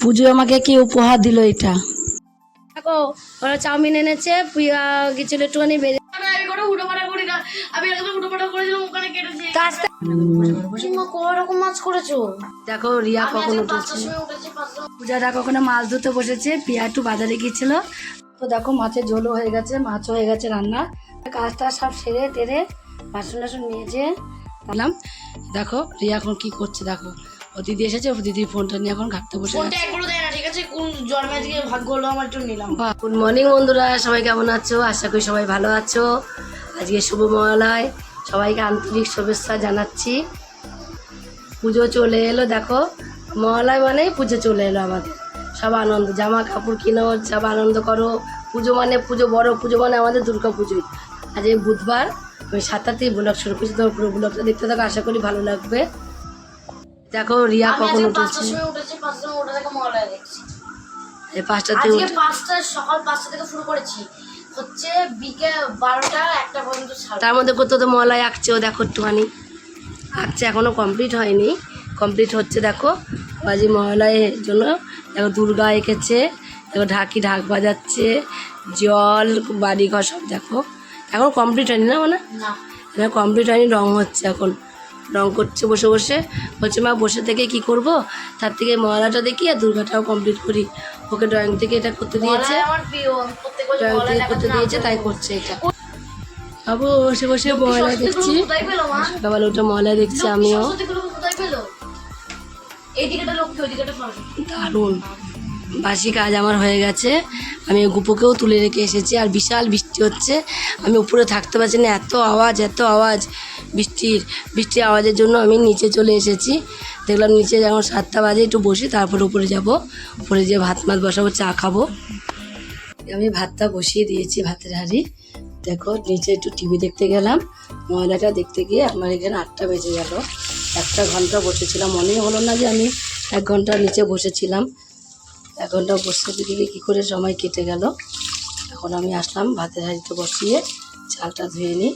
পুজো আমাকে কি উপহার দিল এটা? দেখো ওরা চাউমিন এনেছে প্রিয়া গেছিল একটুখানি করেছ? দেখো রিয়া কখন উঠেছে। পূজাটা কখনো মাছ ধরতে বসেছে পিয়া একটু বাজারে গিয়েছিল। তো দেখো মাছের ঝোলও হয়ে গেছে মাছও হয়ে গেছে রান্না। কাজটা সব সেরে টেরে বাসন টাসন নিয়েছে গেলাম দেখো রিয়া এখন কি করছে দেখো। দিদি এসেছে দিদির ফোনটা নিয়ে এখন ঘাটতে বসে ফোনটা একবারও দেয় না ঠিক আছে? কোন জন্মের দিকে ভাগ্য হলো আমার একটু নিলাম। গুড মর্নিং বন্ধুরা সবাই কেমন আছো? আশা করি সবাই ভালো আছো। আজকে শুভ মহালয়। সবাইকে আন্তরিক শুভেচ্ছা জানাচ্ছি। পুজো চলে এলো দেখো। মহালয় মানেই পুজো চলে এলো আমাদের। সব আনন্দ জামা কাপড় কিনো সব আনন্দ করো। পুজো মানে পুজো বড় পুজো মানে আমাদের দুর্গা পুজোই। আজ এই বুধবার আমি সাতটাতেই ব্লগ শুরু করছি তোমার পুরো ব্লগটা দেখতে থাকো আশা করি ভালো লাগবে। দেখো রিয়া কখন উঠেছে। সময় উঠেছি পাঁচটার সময় উঠে থেকে মহালয়া দেখছি। এই পাঁচটাতে আজকে পাঁচটা সকাল পাঁচটা থেকে শুরু করেছি। হচ্ছে বিকেল বারোটা একটা পর্যন্ত তার মধ্যে কত তো মলয় আঁকছে ও দেখো একটুখানি। আঁকছে এখনও কমপ্লিট হয়নি। কমপ্লিট হচ্ছে দেখো বাজি মহালয়ের জন্য। দেখো দুর্গা এঁকেছে দেখো ঢাকি ঢাক বাজাচ্ছে জল বাড়ি ঘর সব দেখো। এখন কমপ্লিট হয়নি না মানে? এখন কমপ্লিট হয়নি রং হচ্ছে এখন। রং করছে বসে বসে। বলছে মা বসে থেকে কি করব? তার থেকে মহালয়াটা দেখি আর দুর্গাটাও কমপ্লিট করি। ওকে ড্রয়িং থেকে এটা করতে দিয়েছে। ড্রয়িং থেকে করতে দিয়েছে তাই করছে এটা। বাবু বসে বসে মহালয়া দেখছি। কোথায় পেল মা? সকালবেলা দেখছি আমিও। দারুণ। বাসি কাজ আমার হয়ে গেছে। আমি গুপোকেও তুলে রেখে এসেছি আর বিশাল বৃষ্টি হচ্ছে। আমি উপরে থাকতে পারছি না, এত আওয়াজ এত আওয়াজ। বৃষ্টির বৃষ্টির আওয়াজের জন্য আমি নিচে চলে এসেছি। দেখলাম নিচে যখন সাতটা বাজে, একটু বসি, তারপর উপরে যাব। উপরে যেয়ে ভাত মাছ বসাবো, চা খাব। আমি ভাতটা বসিয়ে দিয়েছি, ভাতের হাঁড়ি। দেখো, নিচে একটু টিভি দেখতে গেলাম। ময়লাটা দেখতে গিয়ে আমার এখানে আটটা বেজে গেল। একটা ঘণ্টা বসেছিলাম। মনেই হলো না যে আমি এক ঘণ্টা নিচে বসেছিলাম। এক ঘণ্টা বসে দিকে কী করে সময় কেটে গেল? এখন আমি আসলাম ভাতের হাঁড়িতে বসিয়ে চালটা ধুয়ে নিই।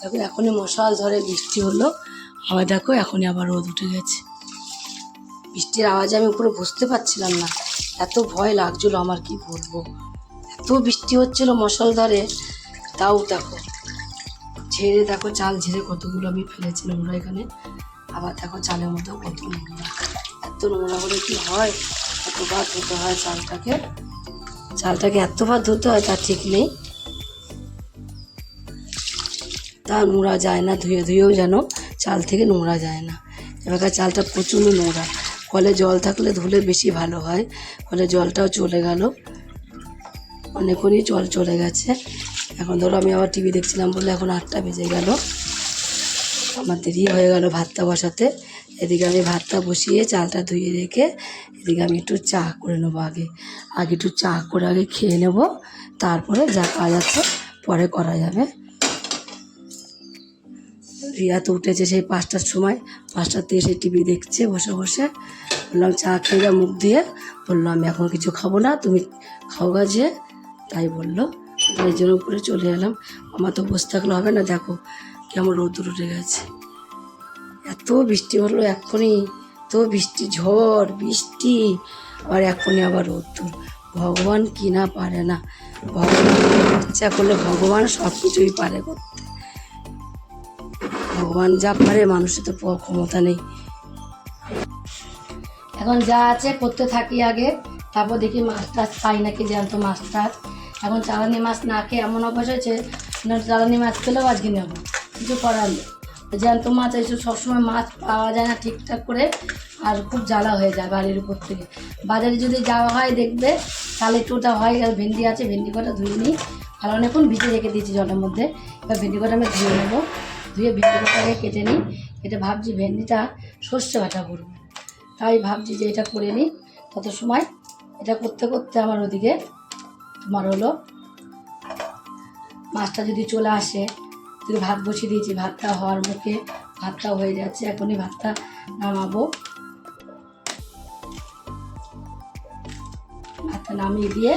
দেখো, এখনই মশাল ধরে বৃষ্টি হলো। আবার দেখো, এখনই আবার রোদ উঠে গেছে। বৃষ্টির আওয়াজে আমি উপরে বসতে পারছিলাম না। এত ভয় লাগছিল আমার, কি বলব? এত বৃষ্টি হচ্ছিল মশাল ধরে। তাও দেখো, ঝেড়ে দেখো, চাল ঝেড়ে কতগুলো আমি ফেলেছিলাম নোংরা এখানে। আবার দেখো, চালের মধ্যেও কত নোংরা। এত নোংরা করে কি হয়? এতবার ধুতে হয় চালটাকে। চালটাকে এতবার ধুতে হয়, তার ঠিক নেই। তা নোংরা যায় না, ধুয়ে ধুয়েও যেন চাল থেকে নোংরা যায় না। এবারকার চালটা প্রচণ্ড নোংরা কলে জল থাকলে ধুলে বেশি ভালো হয়। কলে জলটাও চলে গেল। অনেকক্ষণই জল চলে গেছে। এখন ধরো আমি আবার টিভি দেখছিলাম বলে এখন আটটা বেজে গেল। আমার দেরি হয়ে গেল ভাতটা বসাতে। এদিকে আমি ভাতটা বসিয়ে চালটা ধুয়ে রেখে এদিকে আমি একটু চা করে নেব আগে। আগে একটু চা করে আগে খেয়ে নেব, তারপরে যা কাজ আছে পরে করা যাবে। রিয়া তো উঠেছে সেই পাঁচটার সময়, পাঁচটার থেকে সেই টিভি দেখছে বসে বসে। বললাম, চা খেয়ে যা মুখ দিয়ে বলল আমি এখন কিছু খাব না, তুমি খাও গাছে তাই বলল। এই জন্য উপরে চলে এলাম। আমার তো বসে থাকলে হবে না, দেখো কেমন রোদ উঠে গেছে। এত বৃষ্টি হলো, এক্ষুনি তো বৃষ্টি ঝড়, বৃষ্টি। আর এখনই আবার রোদ্দুর ভগবান কি না পারে না? ভগবান ইচ্ছা করলে ভগবান সব কিছুই পারে করতে। ভগবান যা পারে, মানুষের তো ক্ষমতা নেই। এখন যা আছে করতে থাকি আগে, তারপর দেখি মাছ টাছ পাই নাকি জ্যান্ত মাছ টাছ এখন চালানি মাছ না খেয়ে এমন অভ্যাস হয়েছে চালানি মাছ পেলেও আজকে নেব। কিছু করার নেই। জ্যান্ত মাছ এইসব সবসময় মাছ পাওয়া যায় না ঠিকঠাক করে, আর খুব জ্বালা হয়ে যায় বাড়ির উপর থেকে। বাজারে যদি যাওয়া হয় দেখবে, তাহলে ওটা হয় আর ভেন্ডি আছে, ভেন্ডি কটা ধুয়ে নিই। আর অনেকক্ষণ ভিজে রেখে দিয়েছি জলের মধ্যে। এবার ভেন্ডি কটা আমি ধুয়ে নেব। ধুয়ে ভেন্ডি কটাকে কেটে নিই। কেটে ভাবছি ভেন্ডিটা সর্ষে বাটা করব। তাই ভাবছি যে এটা করে নিই। তত সময় এটা করতে করতে আমার ওদিকে, তোমার হলো মাছটা যদি চলে আসে যদি ভাত বসিয়ে দিয়েছি, ভাতটা হওয়ার মুখে ভাতটা হয়ে যাচ্ছে, এখনই ভাতটা নামাবো। ভাতটা নামিয়ে দিয়ে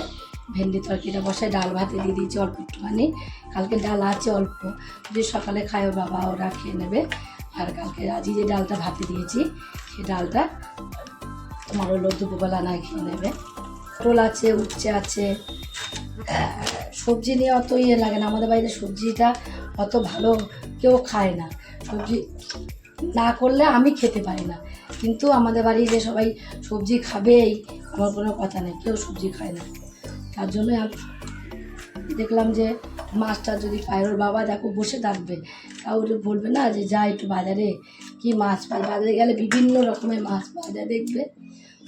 ভেন্ডি তরকারিটা বসায়, ডাল ভাতে দিয়ে দিয়েছি অল্প একটুখানি। কালকে ডাল আছে অল্প, যদি সকালে খায় ওর বাবা, ওরা খেয়ে নেবে। আর কালকে আজই যে ডালটা ভাতে দিয়েছি, সেই ডালটা তোমার হলো দুপুরবেলা না খেয়ে নেবে। টোল আছে, উচ্ছে আছে সবজি নিয়ে অত ইয়ে লাগে না। আমাদের বাড়িতে সবজিটা অত ভালো কেউ খায় না। সবজি না করলে আমি খেতে পারি না। কিন্তু আমাদের বাড়ি যে সবাই সবজি খাবেই আমার কোনো কথা নেই, কেউ সবজি খায় না। তার জন্য দেখলাম যে মাছটা যদি পায়, ওর বাবা দেখো বসে থাকবে। কাউকে বলবে না যে, যা একটু বাজারে, কি মাছ পায়? বাজারে গেলে বিভিন্ন রকমের মাছ পাওয়া যায়, দেখবে?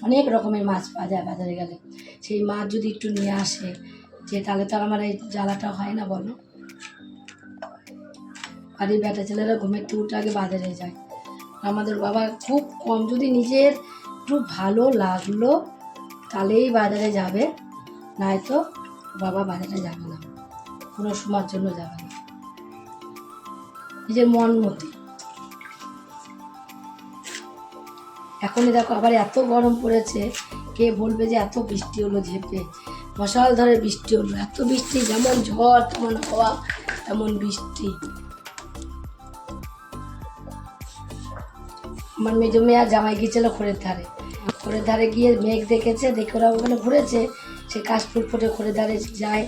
অনেক রকমের মাছ পাওয়া যায় বাজারে গেলে। সেই মাছ যদি একটু নিয়ে আসে যে তাহলে তো আমার এই জ্বালাটা হয় না, বলো। আর এই বেটা ছেলেরা ঘুমের থেকে আগে বাজারে যায়। আমাদের বাবা খুব কম, যদি নিজের একটু ভালো লাগল, তাহলেই বাজারে যাবে। নয়তো বাবা বাজারে যাবে না, কোনো সময়ের জন্য যাবে না। নিজের মন মতি। এখনই দেখো আবার এত গরম পড়েছে, কে বলবে যে এত বৃষ্টি হলো ঝেপে? ধরে বৃষ্টি হলো। এত বৃষ্টি, যেমন ঝড়, তেমন হাওয়া, তেমন বৃষ্টি। আমার মেজো মেয়ে জামাই গিয়েছিল খড়ের ধারে খড়ের ধারে গিয়ে মেঘ দেখেছে, দেখে ওরা ওখানে ঘুরেছে। সে কাশ কাশফুল ফুটে খড়ের ধারে যায়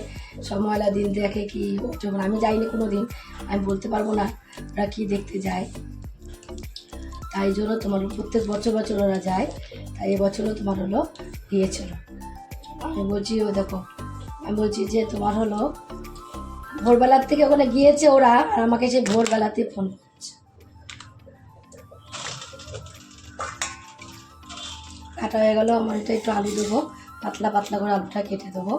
সব ময়লা দিন দেখে কি যখন আমি যাইনি কোনো দিন আমি বলতে পারব না ওরা কি দেখতে যায়। তাই জন্য তোমার প্রত্যেক বছর বছর ওরা যায়, তাই এবছরও তোমার হলো গিয়েছিল। আমি বলছি, ও দেখো, আমি বলছি যে তোমার হলো, ভোরবেলার থেকে ওখানে গিয়েছে ওরা, আর আমাকে সে ভোরবেলাতে ফোন করছে। কাটা হয়ে গেল, আমার এটা একটু আলু দেবো, পাতলা পাতলা করে আলুটা কেটে দেবো।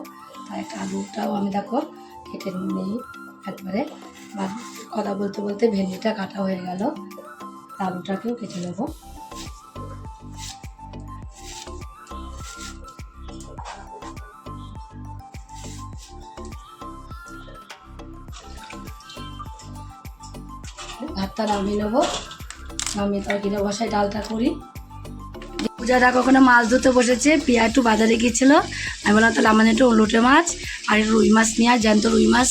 তাই একটা আলুটাও আমি দেখো, কেটে নিই একবারে। কথা বলতে বলতে ভেন্ডিটা কাটা হয়ে গেল, আলুটাকেও কেটে নেব। ভাতটা নামিয়ে নেব। নামিয়ে তরকারিটা বসাই ডালটা করি। পূজাটা কখনো মাছ ধরতে বসেছে পিয়া একটু বাজারে গিয়েছিল। আমি বললাম তাহলে আমাদের একটু লোটে মাছ আর রুই মাছ নিয়ে আয়, জ্যান্ত রুই মাছ।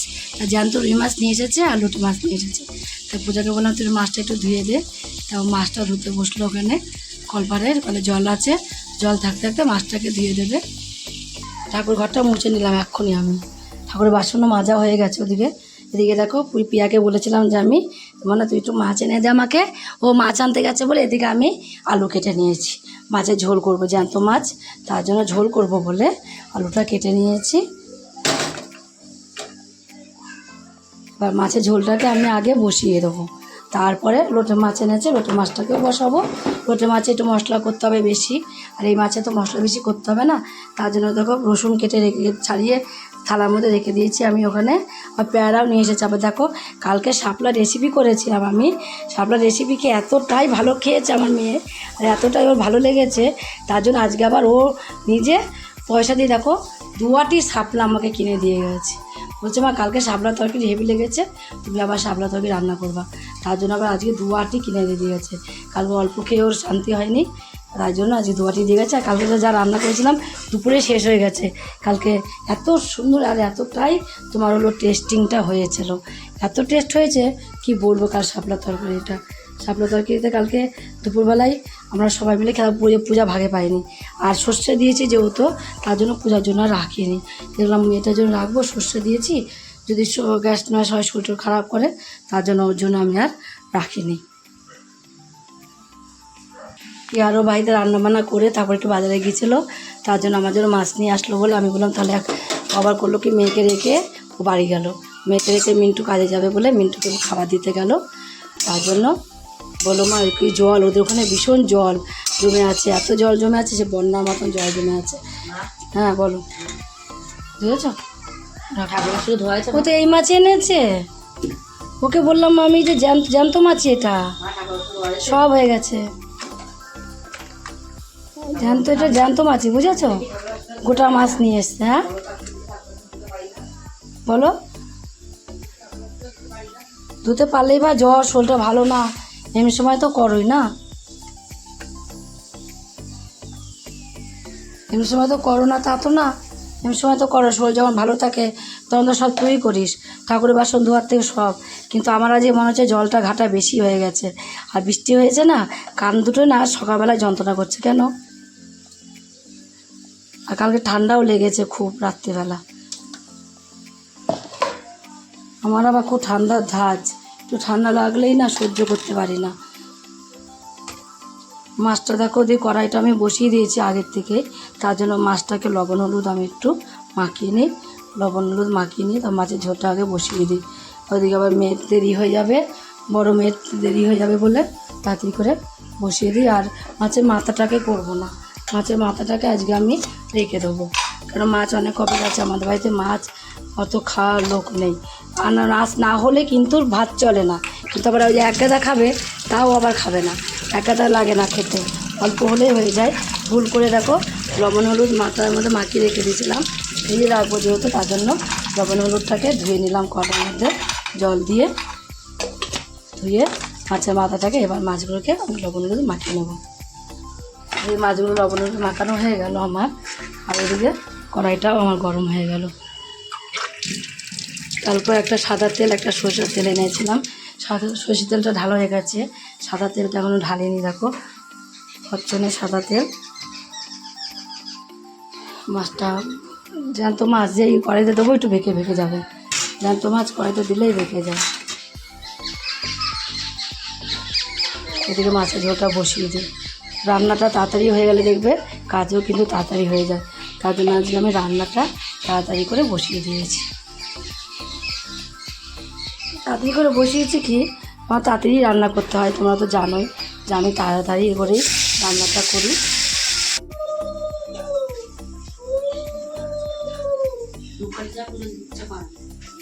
জ্যান্ত রুই মাছ নিয়ে এসেছে আর লোটে মাছ নিয়ে এসেছে। তা পূজাকে বললাম তুই মাছটা একটু ধুয়ে দে। তা মাছটা ধুতে বসল ওখানে কলপাড়ের কলে জল আছে। জল থাকতে থাকতে মাছটাকে ধুয়ে দেবে। ঠাকুর ঘরটা মুছে নিলাম এক্ষুনি আমি। ঠাকুরের বাসনও মাজা হয়ে গেছে ওদিকে। এদিকে দেখো পিয়াকে বলেছিলাম যে আমি মানে তুই একটু মাছ এনে দে আমাকে। ও মাছ আনতে গেছে বলে এদিকে আমি আলু কেটে নিয়েছি। মাছের ঝোল করব, জ্যান্ত মাছ, তার জন্য ঝোল করব বলে আলুটা কেটে নিয়েছি। এবার মাছের ঝোলটাকে আমি আগে বসিয়ে দেবো। তারপরে লোটে মাছ এনেছে, লোটে মাছটাকেও বসাবো। লোটে মাছে একটু মশলা করতে হবে বেশি, আর এই মাছে তো মশলা বেশি করতে হবে না। তার জন্য দেখো রসুন কেটে রেখে ছাড়িয়ে থালার মধ্যে রেখে দিয়েছি আমি ওখানে। আর পেয়ারাও নিয়ে এসেছি। আবার দেখো, কালকে শাপলা রেসিপি করেছিলাম আমি। শাপলা রেসিপিকে এতটাই ভালো খেয়েছে আমার মেয়ে, আর এতটাই ওর ভালো লেগেছে। তার জন্য আজকে আবার ও নিজে পয়সা দিয়ে দেখো দুয়াটি শাপলা আমাকে কিনে দিয়ে গেছে। বলছে, মা, কালকে শাপলা তরকারি হেভি লেগেছে, তুমি আবার শাপলা তরকারি রান্না করবা। তার জন্য আবার আজকে দুয়াটি কিনে দিয়ে গেছে। কালকে অল্প খেয়ে ওর শান্তি হয়নি। তার জন্য আজকে দুয়াটি দিয়ে গেছে, আর কালকে যা রান্না করেছিলাম, দুপুরে শেষ হয়ে গেছে। কালকে এত সুন্দর আর এতটাই তোমার হলো টেস্টিংটা হয়েছিল। এত টেস্ট হয়েছে, কি বলব কাল শাপলা তরকারিটা। শাপলা তরকারিতে কালকে দুপুরবেলায় আমরা সবাই মিলে খেলা পূজা পূজা ভাগে পাইনি। আর সর্ষে দিয়েছি যেহেতু, তার জন্য পূজার জন্য রাখিনি। দেখলাম এটার জন্য রাখব, সর্ষে দিয়েছি। যদি গ্যাস নয় সবাই শরীর খারাপ করে, তার জন্য ওর জন্য আমি আর রাখিনি। কি আরও বাড়িতে রান্নাবান্না করে তারপর একটু বাজারে গিয়েছিল তার জন্য আমার জন্য মাছ নিয়ে আসলো বলে আমি বললাম তাহলে এক আবার করল কি মেয়েকে রেখে ও বাড়ি গেল। মেয়েকে রেখে মিন্টু কাজে যাবে বলে মিন্টুকে খাবার দিতে গেল। তার জন্য বলো মা কি জল? ওদের ওখানে ভীষণ জল জমে আছে এত জল জমে আছে সে বন্যার মতন জল জমে আছে। হ্যাঁ বলো। বুঝেছ? ও তো এই মাছ এনেছে। ওকে বললাম আমি যে জ্যান্ত জ্যান্ত মাছই এটা সব হয়ে গেছে। জ্যান্ত এটা জ্যান্ত মাছই বুঝেছ? গোটা মাছ নিয়ে এসছে হ্যাঁ? বলো। ধুতে পারলেই বা জ্বর, শরীরটা ভালো না, এমনি সময় তো করোই না? এমনি সময় তো করো না, তা তো না। এমনি সময় তো করো, শরীর যখন ভালো থাকে, তখন তো সব তুই করিস। ঠাকুরের বাসন ধোয়ার থেকে সব। কিন্তু আমার আজকে মনে হচ্ছে জলটা ঘাটা বেশি হয়ে গেছে। আর বৃষ্টি হয়েছে না, কান দুটো না সকালবেলায় যন্ত্রণা করছে, কেন? আর কালকে ঠান্ডাও লেগেছে খুব রাত্রিবেলা। আমার আবার খুব ঠান্ডার ধাজ একটু ঠান্ডা লাগলেই না সহ্য করতে পারি না। মাছটা দেখো দিয়ে কড়াইটা আমি বসিয়ে দিয়েছি আগের থেকে। তার জন্য মাছটাকে লবণ, হলুদ আমি একটু মাখিয়ে নিই। লবণ, হলুদ মাখিয়ে নিই তো মাছের ঝোলটা আগে বসিয়ে দিই। ওইদিকে আবার মেয়ের দেরি হয়ে যাবে, বড় মেয়ের দেরি হয়ে যাবে বলে তাড়াতাড়ি করে বসিয়ে দিই। আর মাছের মাথাটাকে করব না। মাছের মাথাটাকে আজকে আমি রেখে দেবো। কারণ মাছ অনেক কবে আছে, আমাদের বাড়িতে মাছ অত খাওয়ার লোক নেই। আনারস না হলে কিন্তু ভাত চলে না। কিন্তু আবার ওই এক গাদা খাবে, তাও আবার খাবে না। এক গাদা লাগে না খেতে। অল্প হলেই হয়ে যায়। ভুল করে দেখো, লবণ, হলুদ মাথার মধ্যে মাখিয়ে রেখে দিয়েছিলাম। ভেজে রাখব যেহেতু, তার জন্য লবণ, হলুদটাকে ধুয়ে নিলাম কটার মধ্যে। জল দিয়ে ধুয়ে মাছের মাথাটাকে এবার মাছগুলোকে আমি লবণ, হলুদ মাখিয়ে নেব। এই মাছগুলো লবণ হলুদ মাখানো হয়ে গেল আমার। আর এদিকে কড়াইটাও আমার গরম হয়ে গেল। তারপর একটা সাদা তেল, একটা সরষের তেল এনেছিলাম। সাদা সরষের তেলটা ঢালো হয়ে গেছে। সাদা তেলটা এখনও ঢালিনি, দেখো। হচ্ছে সাদা তেল। মাছটা জ্যান্ত মাছ যেই কড়াইতে দেবো, একটু বেঁকে বেঁকে যাবে। জ্যান্ত মাছ কড়াইতে দিলেই বেঁকে যায়। এদিকে মাছের ঝোলটা বসিয়ে দিই। রান্নাটা তাড়াতাড়ি হয়ে গেলে দেখবে কাজও কিন্তু তাড়াতাড়ি হয়ে যায়। তার জন্য আজকে আমি রান্নাটা তাড়াতাড়ি করে বসিয়ে দিয়েছি। তাড়াতাড়ি করে বসিয়েছি কি? আমার তাড়াতাড়ি রান্না করতে হয়, তোমরা তো জানোই যে আমি তাড়াতাড়ি করেই রান্নাটা করি।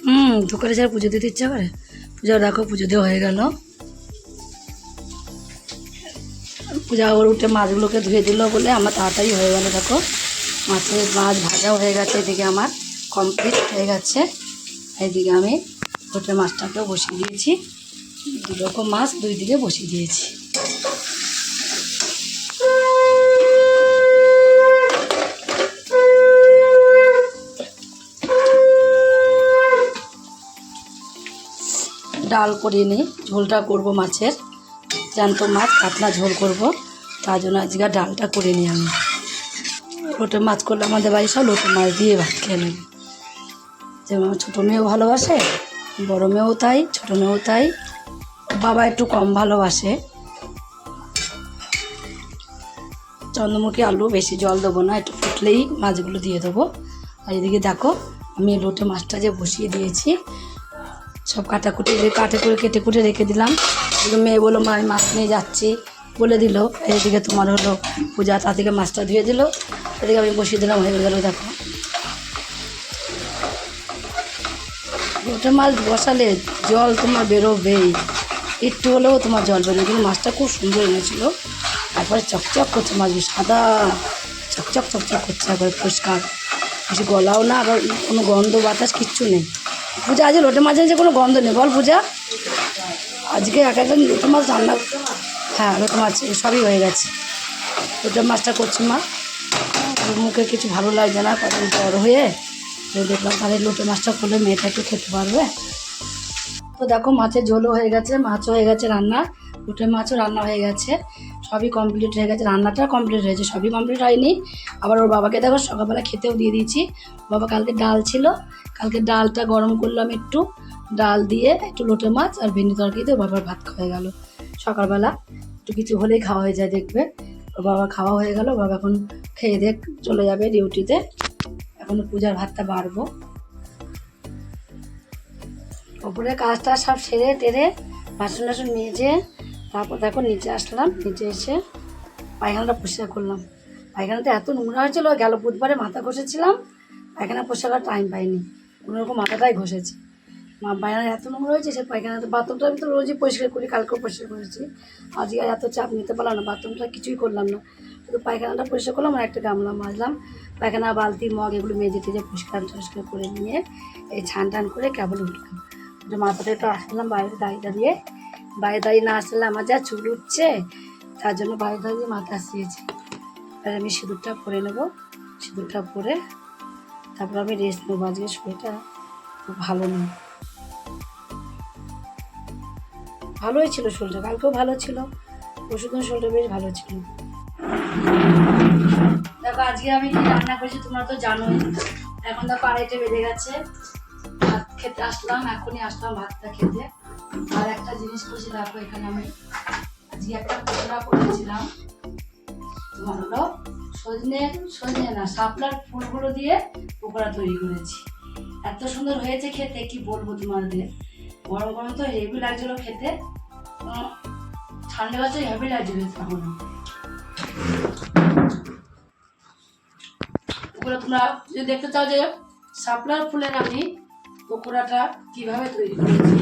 হুম দোকানে যারা পুজো দিতে ইচ্ছা করে? পুজো দেখো, পুজো দেওয়া হয়ে গেল। পূজা ওর উঠে মাছগুলোকে ধুয়ে দিল বলে আমার তাড়াতাড়ি হয়ে গেল, দেখো। মাছের মাছ ভাজাও হয়ে গেছে, এদিকে আমার কমপ্লিট হয়ে গেছে। এদিকে আমি ওটা মাছটাকেও বসিয়ে দিয়েছি। দু রকম মাছ দুই দিকে বসিয়ে দিয়েছি। ডাল করে নিই ঝোলটা করব মাছের। জ্যান্ত মাছ, কাতলা ঝোল করব। তার জন্য আজকে ডালটা করে নিই আমি। লোটে মাছ করলে আমাদের বাড়ি সব লোটে মাছ দিয়ে ভাত খেয়ে নেবে। যেমন আমার ছোটো মেয়েও ভালোবাসে, বড় মেয়েও তাই, ছোটো মেয়েও তাই। বাবা একটু কম ভালোবাসে। চন্দ্রমুখী আলু বেশি জল দেবো না, একটু ফুটলেই মাছগুলো দিয়ে দেবো। আর এদিকে দেখো, আমি লোটে মাছটা যে বসিয়ে দিয়েছি, সব কাটাকুটি কাটে করে কেটে কুটে রেখে দিলাম। মেয়ে বলল, মা, আমি মাছ নিয়ে যাচ্ছি। বলে দিল, এদিকে তোমার হলো পূজা, তা থেকে মাছটা ধুয়ে দিল, এদিকে আমি বসিয়ে দিলাম, হয়ে গেলো দেখো। ওটা মাছ বসালে জল তোমার বেরোবেই। একটু হলেও তোমার জল বেরোবে, কিন্তু মাছটা খুব সুন্দর এনেছিল। তারপরে চকচক করছে মাছগুলো, সাদা চকচক চকচক করছে, একবারে পরিষ্কার। বেশি গলাও না, আবার কোনো গন্ধ, বাতাস, কিচ্ছু নেই। পূজা, আজ লোটে মাছ এনেছে, কোনো গন্ধ নেই। বল পূজা। আজকে এক একজন লোটে মাছ রান্না হ্যাঁ। লোটে মাছ সবই হয়ে গেছে। লোটে মাছটা করছি মা। মুখে কিছু ভালো লাগছে না, কদিন বড় হয়ে তো দেখলাম তাহলে লোটে মাছটা করলে মেয়েটা একটু খেতে পারবে। তো দেখো, মাছের ঝোলও হয়ে গেছে, মাছও হয়ে গেছে রান্না। লোটে মাছও রান্না হয়ে গেছে। সবই কমপ্লিট হয়ে গেছে, রান্নাটা কমপ্লিট হয়েছে। সবই কমপ্লিট হয়নি। আবার ওর বাবাকে দেখো, সকালবেলা খেতেও দিয়ে দিয়েছি। বাবা কালকে ডাল ছিল। কালকে ডালটা গরম করলাম একটু। ডাল দিয়ে একটু লোটে মাছ আর ভেন্ডি তরকারি দিয়ে বাবার ভাত খাওয়া গেল। সকালবেলা একটু কিছু হলেই খাওয়া হয়ে যায় দেখবে। ওর বাবা খাওয়া হয়ে গেল, বাবা এখন খেয়ে দেখ চলে যাবে ডিউটিতে। এখন পূজার ভাতটা বাড়বো। ওপরে কাজটা সব সেরে টেরে বাসন টাসন মেজে তারপর দেখো নিচে আসলাম, নিচে এসে পায়খানাটা পরিষ্কার করলাম। পায়খানাতে এত নোংরা হয়েছিল, গেল বুধবারে মাথা ঘষেছিলাম, পায়খানা পরিষ্কার টাইম পাইনি। কোনো রকম মাথাটাই ঘষেছি। মা পায়খানা এত নোংরা হয়েছে সে পায়খানাতে বাথরুমটা আমি তো রোজই পরিষ্কার করি, কালকেও পরিষ্কার করেছি। আজকে এত চাপ নিতে পারলাম না, বাথরুমটা কিছুই করলাম না। শুধু পায়খানাটা পরিষ্কার করলাম আর একটা গামলা মাজলাম। পায়খানা, বালতি, মগ এগুলো মেজে টেজে পরিষ্কার টরিষ্কার করে নিয়ে এই ছান টান করে কেবল উঠলাম। যে মাথাটা একটু আসলাম বাইরে দাঁড়িয়ে দাঁড়িয়ে। বাইরে দাঁড়িয়ে না আসলে আমার যা চুল উঠছে, তার জন্য বাইরে দাঁড়িয়ে মাথা আসিয়েছি। আর আমি সিঁদুরটা পরে নেব। সিঁদুরটা পরে তারপর আমি রেস্ট নেব। আজকে শরীরটা খুব ভালো নেই ভালোই ছিল শরীরটা। কালকেও ভালো ছিল, পরশুদিন শরীরটা বেশ ভালো ছিল। দেখো, আজকে আমি কি রান্না করেছি তোমরা তো জানোই। এখন দেখো আড়াইটে বেজে গেছে। ভাত খেতে আসলাম, এখনই আসলাম ভাতটা খেতে। আর একটা জিনিস করেছি, দেখো, এখানে আমি আজকে একটা পকোড়া করেছিলাম। তোমার হলো সজনে সজনে না, শাপলার ফুলগুলো দিয়ে পকোড়া তৈরি করেছি। এত সুন্দর হয়েছে খেতে, কি বলব তোমাদের? গরম গরম তো হেভি লাগছিল খেতে। ঠান্ডা গাছে হেভি লাগছিল এখন ওগুলো তোমরা যদি দেখতে চাও যে শাপলার ফুলের আমি পকোড়াটা কীভাবে তৈরি করেছি,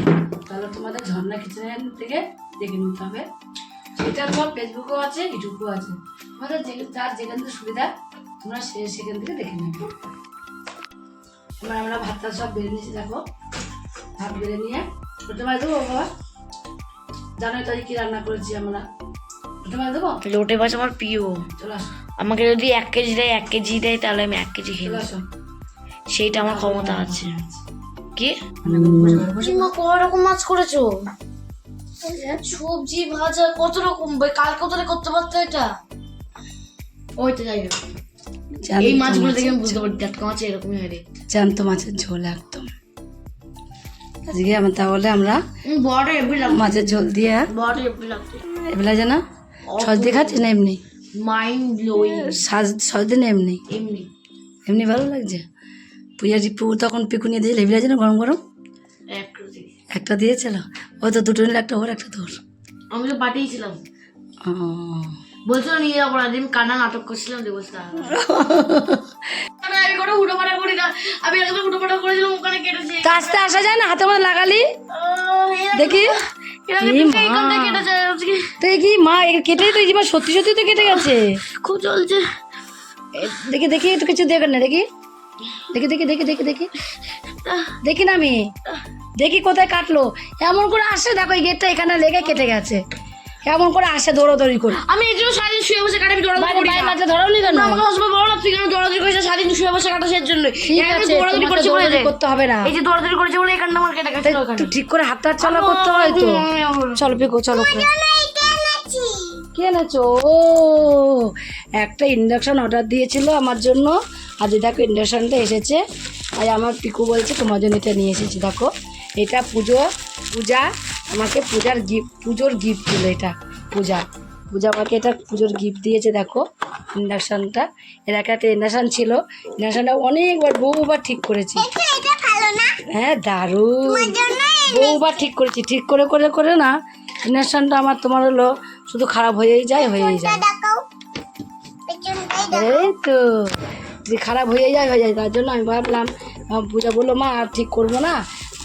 তাহলে তোমাদের ঝর্ণা কিচেন থেকে দেখে নিতে হবে। এটা তোমার ফেসবুকও আছে ইউটিউবও আছে। তোমাদের যে, যার যেখান থেকে সুবিধা, তোমরা সে সেখান থেকে দেখে নেবে। এবার আমরা ভাতটা সব বেড়ে নিয়েছি, দেখো। ভাত বেড়ে নিয়ে মাছ দেবো বাবা? জানোই তো কি রান্না করেছি আমরা। মাছ দেবো? লোটে মাছ আমার প্রিয়। চলে আসো। আমাকে যদি এক কেজি দেয় এক কেজি দেয় তাহলে আমি এক কেজি খেয়ে চলে সেইটা আমার ক্ষমতা আছে। কি? মা কয় রকম মাছ করেছ? সবজি ভাজা কত রকম? কালকে তোরে করতে পারতো এটা। ওই তো যাই হোক এই মাছগুলো দেখে আমি বুঝতে পারি টাটকা মাছ এরকমই হয় রে। জ্যান্ত মাছের ঝোল একদম। আজকে আমরা তাহলে আমরা মাছের ঝোল দিয়ে। এবেলা যেন সর্দি খাচ্ছি না এমনি? মাইন্ড ব্লোয়িং সাজ সর্দি না এমনি? এমনি। এমনি ভালো লাগছে? পূজা পু তখন পিকু নিয়ে দিয়েছিল। এবেলা যেন গরম গরম? একটা দিয়েছিল? ও তো দুটো নিলে একটা ওর একটা তোর। আমি তো পাঠিয়েছিলাম। ও, বলছিল নিয়ে যাব না আমি কান্না নাটক করছিলাম বলছিলাম আমি একদম করেছিলাম ওখানে কেটেছে। আসা যায় না? হাতে মধ্যে লাগালি? দেখি। পিঠে মা। কেটে তো এবার সত্যি সত্যি তো কেটে গেছে। খুব চলছে দেখি দেখি একটু কিছু দেখেন না দেখি। দেখি দেখি দেখি দেখি দেখি। দেখি না আমি। দেখি কোথায় কাটলো। এমন করে আসে দেখো এই গেটটা এখানে লেগে কেটে গেছে। এমন করে আসে দৌড়াদৌড়ি করে। আমি এই জন্য সারাদিন শুয়ে বসে কাটা আমি দৌড়াদৌড়ি বাইরে করি না। মাঝে ধরাও নি কেন? আমাকে সবসময় বলো না তুই কেন দৌড়াদৌড়ি করিস সারাদিন শুয়ে বসে কাটা সেই জন্য ঠিক আছে দৌড়াদৌড়ি করছি বলে করতে হবে না। এই যে দৌড়াদৌড়ি করেছে বলে এখানটা আমার কেটে গেছে তাই ঠিক করে হাত হাত চলা করতে হয় তো। চলো পেকো চলো। কি এনেছো? ও একটা ইন্ডাকশন অর্ডার দিয়েছিল আমার জন্য। আজ দেখো ইন্ডাকশনটা এসেছে। আর আমার পিকু বলছে তোমার জন্য এটা নিয়ে এসেছি দেখো। এটা পুজো পূজা আমাকে পূজার গিফট পুজোর গিফট দিল এটা পূজা। পূজা আমাকে এটা পুজোর গিফট দিয়েছে দেখো ইন্ডাকশানটা। এর একটা ইন্ডাকশন ছিল ইন্ডাকশানটা অনেকবার বহুবার ঠিক করেছি। হ্যাঁ দারুণ। বহুবার ঠিক করেছি। ঠিক করে করে করে না ইন্ডাকশানটা আমার তোমার হলো শুধু খারাপ হয়েই যায় হয়েই যায়। এই তো খারাপ হয়ে যায় হয়ে যায় তার জন্য আমি ভাবলাম পূজা বলল মা আর ঠিক করব না।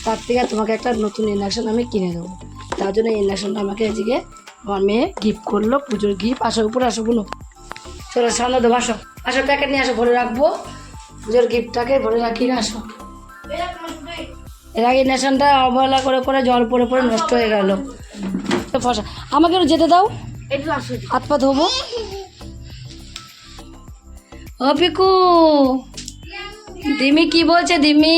তার থেকে তোমাকে একটা নতুন ইন্ডাকশন আমি কিনে দেবো। তার জন্য ইন্ডাকশনটা আমাকে আজকে আমার মেয়ে গিফট করল পুজোর গিফট আসো উপরে আসো গুলো চলো সামনে দেবো আসো। আসো প্যাকেট নিয়ে আসো ভরে রাখব। পুজোর গিফটটাকে ভরে রাখি আসো। এর আগে ইন্ডাকশনটা অবহেলা করে করে জল পড়ে পড়ে নষ্ট হয়ে গেল। তো ফসা। আমাকে যেতে দাও। হাত পা ধোবো। ও পিকু দিমি কি বলছে দিমি?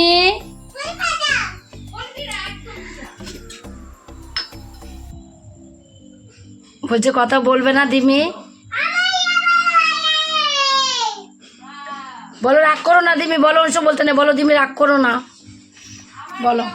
বলছে, কথা বলবে না দিমি? বলো, রাগ করো না দিমি, বলো ওইসব বলতে নেই, বলো দিমি, রাগ করো না। বলো।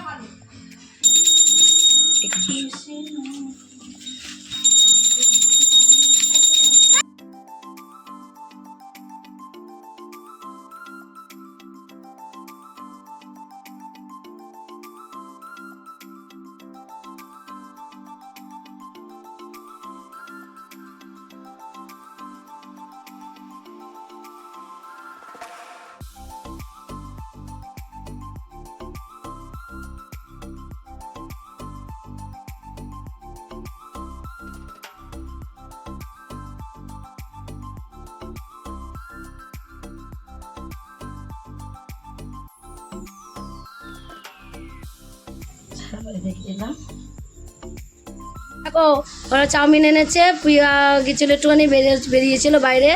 দেখো, ওরা চাউমিন এনেছে, প্রিয়া গেছিল একটুখানি, বেরিয়ে বেরিয়েছিল বাইরে।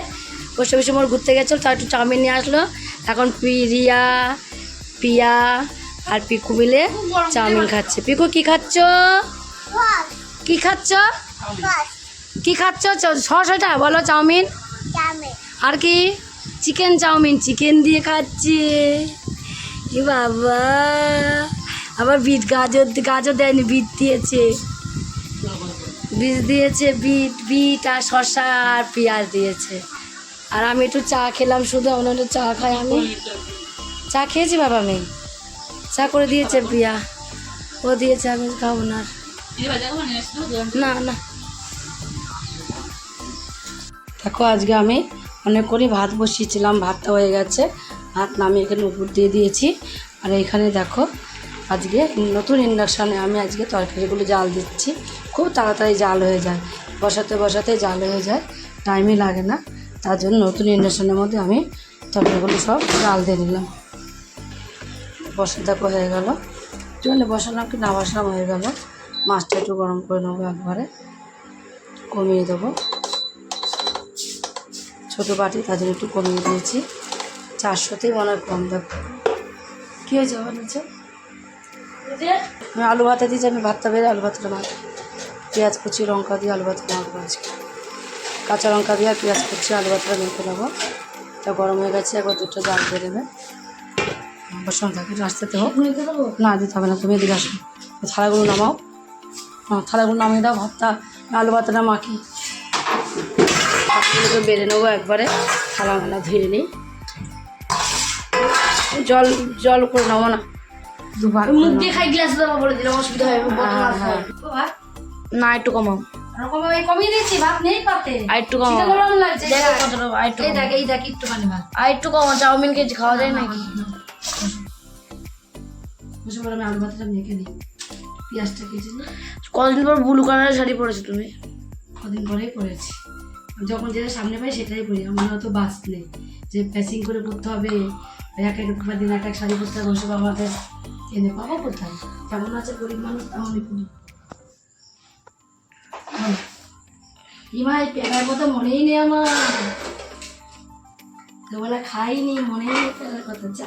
বসে বসে মোর ঘুরতে গেছিল, তার একটু চাউমিন নিয়ে আসলো। এখন প্রিয়া পিয়া আর পিকু মিলে চাউমিন খাচ্ছে। পিকু, কি খাচ্ছ? কি খাচ্ছ? কি খাচ্ছ? সস এটা বলো চাউমিন। আর কি? চিকেন চাউমিন, চিকেন দিয়ে খাচ্ছে। কি বাবা। আবার বিট গাজর গাজর দেয়নি, বিট দিয়েছে। বিট দিয়েছে, বিট বিট আর শসা আর পেঁয়াজ দিয়েছে। আর আমি একটু চা খেলাম, শুধু অন্য চা খাই আমি। চা খেয়েছি বাবা আমি চা করে দিয়েছে প্রিয়া। ও দিয়েছে, আমি খাব না না না। দেখো, আজকে আমি অনেক করে ভাত বসিয়েছিলাম, ভাতটা হয়ে গেছে। ভাত নামিয়ে এখানে উপর দিয়ে দিয়েছি। আর এখানে দেখো আজকে নতুন ইন্ডাকশানে আমি আজকে তরকারিগুলো জাল দিচ্ছি। খুব তাড়াতাড়ি জাল হয়ে যায়। বসাতে বসাতে জাল হয়ে যায়। টাইমই লাগে না। তার জন্য নতুন ইন্ডাকশানের মধ্যে আমি তরকারিগুলো সব জাল দিয়ে দিলাম বসা দেখো হয়ে গেল। চলে বসালাম কি না বসালাম হয়ে গেল। মাছটা একটু গরম করে নেব একবারে। কমিয়ে দেবো। ছোটো বাটি জন্য একটু কমিয়ে দিয়েছি। চারশোতেই মনে হয় কম দেখো। কী হয়েছে আমি আলু ভাতে দিয়েছি, আমি ভাতটা বেড়ে আলু ভাতটা মাখ পেঁয়াজ কুচি, লঙ্কা দিয়ে আলু ভাতটা মাখবো আজকে। কাঁচা লঙ্কা দিয়ে আর পেঁয়াজ কুচি, আলু ভাতটা মেখে নেব। তা গরম হয়ে গেছে একবার দুটো জাল দিয়ে দেবে। বসানো থাকে রাস্তাতে হোক। না, দিতে হবে না, তুমি এদিকে আসো। থালাগুলো নামাও। হ্যাঁ থালাগুলো নামিয়ে দাও, ভাতটা, আলু ভাতটা মাখি। ভাতগুলোকে বেড়ে নেব একবারে। থালা ধুয়ে নিই। জল জল করে নেব না। দুবার মুখ দিয়ে খাই গ্লাস দেবো বলে দিলাম অসুবিধা হবে হ্যাঁ, হ্যাঁ। না একটু কমাও। কমিয়ে দিচ্ছি ভাত নেই পাতে। আর একটু কমাও। চিকেন গরম লাগছে? দেখো কতটা আর একটু দেখ এই দেখ একটুখানি ভাত। আর একটু কমাও চাউমিন খাওয়া যায় নাকি? বসে পরে আমি আলু ভাতটা মেখে নিই। পেঁয়াজটা কেটে নিই। কতদিন পর ব্লু কালারের শাড়ি পরেছো তুমি? কদিন পরেই পরেছি। যখন যেটা সামনে পাই সেটাই পরি আমার অত বাস নেই। যে প্যাসিং করে পড়তে হবে এক এক দিন এক এক শাড়ি পরতে হবে ওসব আমাদের। এনে পাবো কোথায়? যেমন আছে গরিব মানুষ? তেমনই পড়ি ইমাই পেলার কথা মনেই নেই আমার। তোবেলা খাইনি মনেই নেই পেলার কথা যা।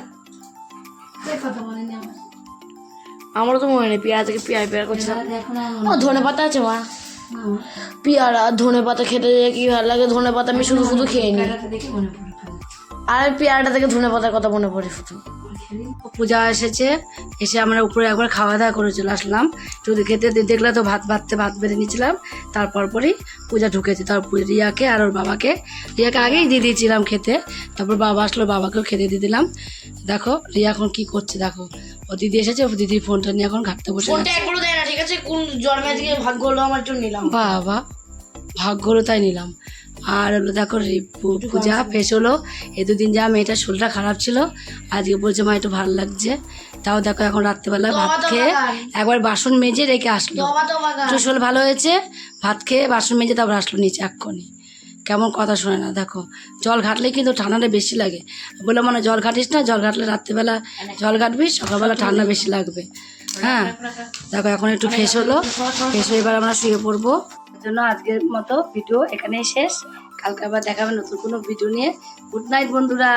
কথা মনে নেই আমার। আমারও তো মনে নেই পেঁয়াজ থেকে পেয়ার করছিলাম। পেয়ারা এখন ও ধনে পাতা আছে মা। না পেয়ারা ধনে পাতা খেতে যে কি ভালো লাগে? ধনে পাতা আমি শুধু শুধু খেয়ে নিই। মনে। আর পেয়ারাটা থেকে ধনে পাতার কথা মনে পড়ে শুধু। পূজা এসেছে এসে আমরা উপরে একবার খাওয়া দাওয়া করে চলে আসলাম। যদি খেতে দেখলে তো ভাত ভাততে ভাত বেড়ে নিয়েছিলাম। তারপর পরই পূজা ঢুকেছে। তারপর রিয়াকে আর ওর বাবাকে। রিয়াকে আগেই দিয়ে দিয়েছিলাম খেতে। তারপর বাবা আসলো বাবাকেও খেতে দিয়ে দিলাম। দেখো রিয়া এখন কি করছে দেখো। ও দিদি এসেছে ও দিদির ফোনটা নিয়ে এখন ঘাটতে বসে ঠিক আছে? কোন জন্মে ভাগ্য হলো আমার জন্য নিলাম। বাবা ভাগ্যরও তাই নিলাম। আর হলো দেখো পূজা ফেস হলো। এই দুদিন যা মেয়েটার শরীরটা খারাপ ছিল আজকে বলছে মা একটু ভালো লাগছে। তাও দেখো এখন রাত্রেবেলা ভাত খেয়ে একবার বাসন মেজে রেখে আসলো। একটু শরীর ভালো হয়েছে ভাত খেয়ে বাসন মেজে তারপর আসলো নিচে এক্ষুনি। কেমন কথা শোনে না দেখো। জল ঘাটলে কিন্তু ঠান্ডাটা বেশি লাগে। বলে মানে জল ঘাটিস না? জল ঘাটলে রাত্রেবেলা জল ঘাটবি সকালবেলা ঠান্ডা বেশি লাগবে। হ্যাঁ দেখো এখন একটু ফ্রেশ হলো। ফ্রেশ হয়ে এবার আমরা শুয়ে পড়ব। জন্য আজকের মতো ভিডিও এখানেই শেষ। কালকে আবার দেখাবে নতুন কোনো ভিডিও নিয়ে। গুড নাইট বন্ধুরা।